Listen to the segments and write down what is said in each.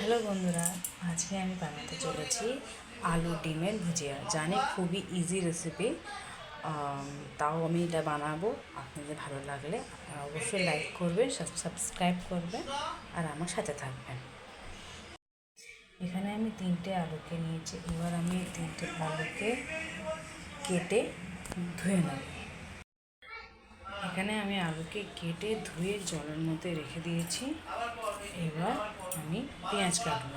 Hello বন্ধুরা, আজকে আমি বানাতে চলেছি আলু ডিমের ভুজিয়া। জানি খুবই ইজি রেসিপি তাও আমি এটা বানাবো। আপনাদের ভালো লাগলে আপনারা অবশ্যই লাইক করবেন সাবস্ক্রাইব করবেন আর আমার সাথে থাকবেন। এখানে আমি তিনটে আলুকে নিয়েছি। এবার আমি তিনটে আলুকে কেটে ধুয়ে নেব। এখানে আমি আলুকে কেটে ধুয়ে জলের মধ্যে রেখে দিয়েছি। এবার আমি পেঁয়াজ কাটব।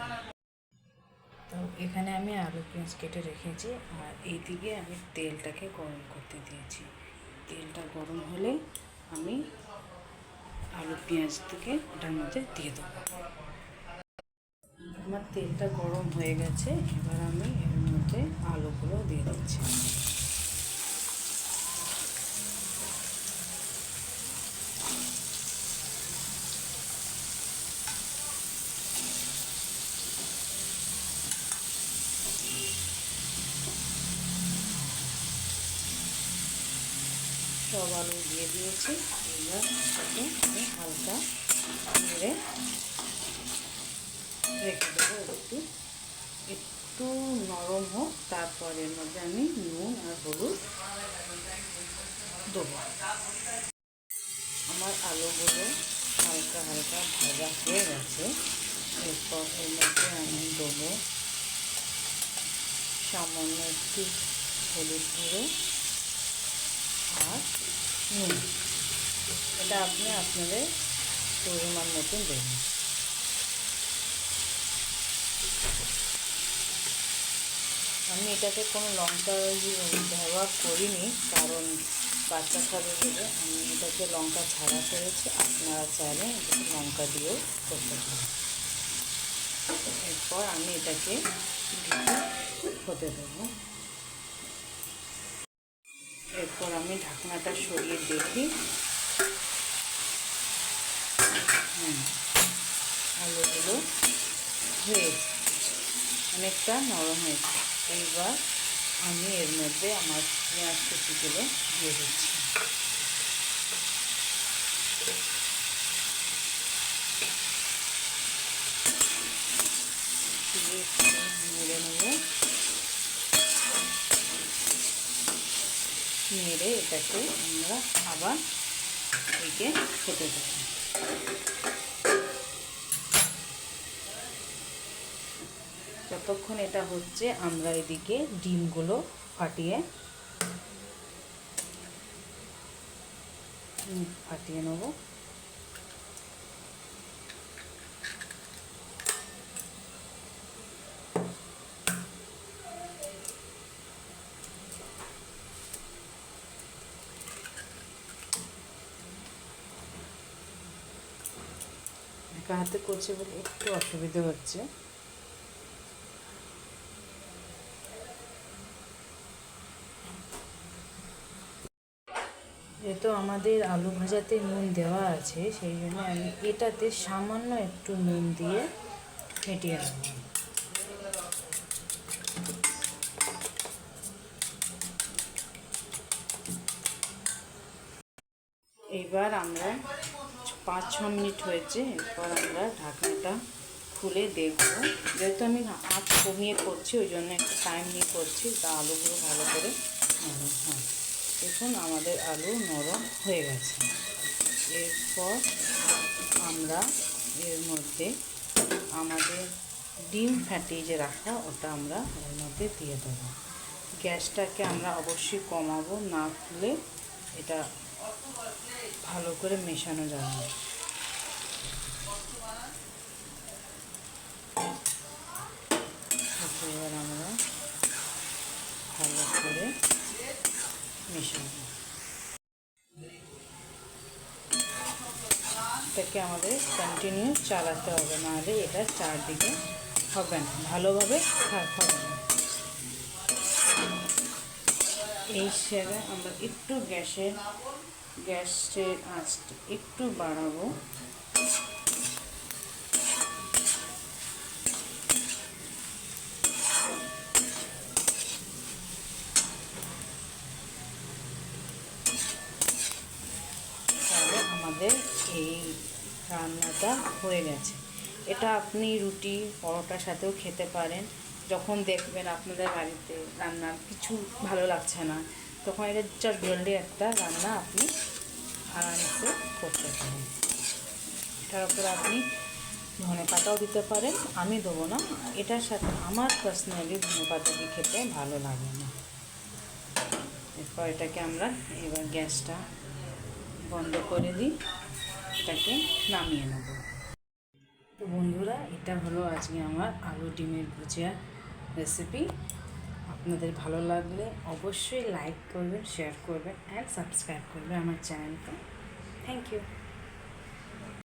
তো এখানে আমি আলু পেঁয়াজ কেটে রেখেছি আর এইদিকে আমি তেলটাকে গরম করতে দিয়েছি। তেলটা গরম হলে আমি আলু পেঁয়াজ থেকে ওটার মধ্যে দিয়ে দেবো। আমার তেলটা গরম হয়ে গেছে, এবার আমি এর মধ্যে আলুগুলো দিয়ে দিচ্ছি। সব আলু দিয়ে দিয়েছি। এবার আমি হালকা নেড়ে রেখে দেবো একটু। একটু নরম হোক, তারপর মধ্যে আমি নুন আর হলুদ দেবো। আমার আলুগুলো হালকা হালকা ভাজা হয়ে গেছে। এরপর এর মধ্যে আমি দেবো সামান্য একটু হলুদ গুঁড়ো আর নুন এটা আপনি আপনাদের পরিমাণ মতন দেবেন। আমি এটাতে কোনো লঙ্কা ব্যবহার করিনি, কারণ বাচ্চা খাবে বলে আমি এটাকে লঙ্কা ছাড়া করেছি। আপনারা চাইলে এটাকে লঙ্কা দিয়েও করতে পারেন। এরপর আমি এটাকে হতে দেবো। এরপর আমি ঢাকনাটা সরিয়ে দেখি। আলুগুলো হয়েছে অনেকটা নরম হয়েছে। এইবার আমি এর মধ্যে আমার পেঁয়াজ কুচিগুলো দিয়ে দিচ্ছি নেড়ে নেব নেড়ে এটাকে আমরা আবার একে ফেটে দেব। যতক্ষণ এটা হচ্ছে, আমরা এদিকে ডিমগুলো ফাটিয়ে ফাটিয়ে নেব। একা হাতে করছে বলে একটু অসুবিধে হচ্ছে। যেহেতু আমাদের আলু ভাজাতে নুন দেওয়া আছে, সেই জন্য আমি এটাতে সামান্য একটু নুন দিয়ে ফেটিয়ে নেব। এবার আমরা পাঁচ ছ মিনিট হয়েছে, এরপর আমরা ঢাকনাটা খুলে দেখব। যেহেতু আমি আঁচ কমিয়ে করছি, ওই জন্য একটু টাইম নিয়ে করছি, তা আলুগুলো ভালো করে নরম হয়, দেখুন আমাদের আলু নরম হয়ে গেছে। এরপর আমরা এর মধ্যে আমাদের ডিম ফাটিয়ে যে রাখা, ওটা আমরা এর মধ্যে দিয়ে দেবো। গ্যাসটাকে আমরা অবশ্যই কমাবো, না খুলে এটা ভালো করে মেশানো যাবে এবার আমরা ভালো করে মেশাবো। এটাকে আমাদের কন্টিনিউ চালাতে হবে, নাহলে এটা চারদিকে হবে না। ভালোভাবে খাওয়া হবে না। এই হিসেবে আমরা একটু গ্যাসের গ্যাসের আঁচটা একটু বাড়াবো। তাহলে আমাদের এই রান্নাটা হয়ে গেছে। এটা আপনি রুটি, পরোটার সাথেও খেতে পারেন। যখন দেখবেন আপনাদের বাড়িতে রান্নার কিছু ভালো লাগছে না, তখন এটা চট জলদি একটা রান্না আপনি আরামসে করতে পারেন। এটার উপরে আপনি ধনে পাতাও দিতে পারেন, আমি দেবো না। এটার সাথে আমার পার্সোনালি ধনে পাতা দিয়ে খেতে ভালো লাগে না। এরপর এটাকে আমরা এবার গ্যাসটা বন্ধ করে দিই, এটাকে নামিয়ে নেব। তো বন্ধুরা, এটা হলো আজকে আমার আলু ডিমের ভুজিয়া রেসিপি আপনাদের ভালো লাগলে অবশ্যই লাইক করবেন শেয়ার করবেন অ্যান্ড সাবস্ক্রাইব করবেন আমার চ্যানেলকে থ্যাংক ইউ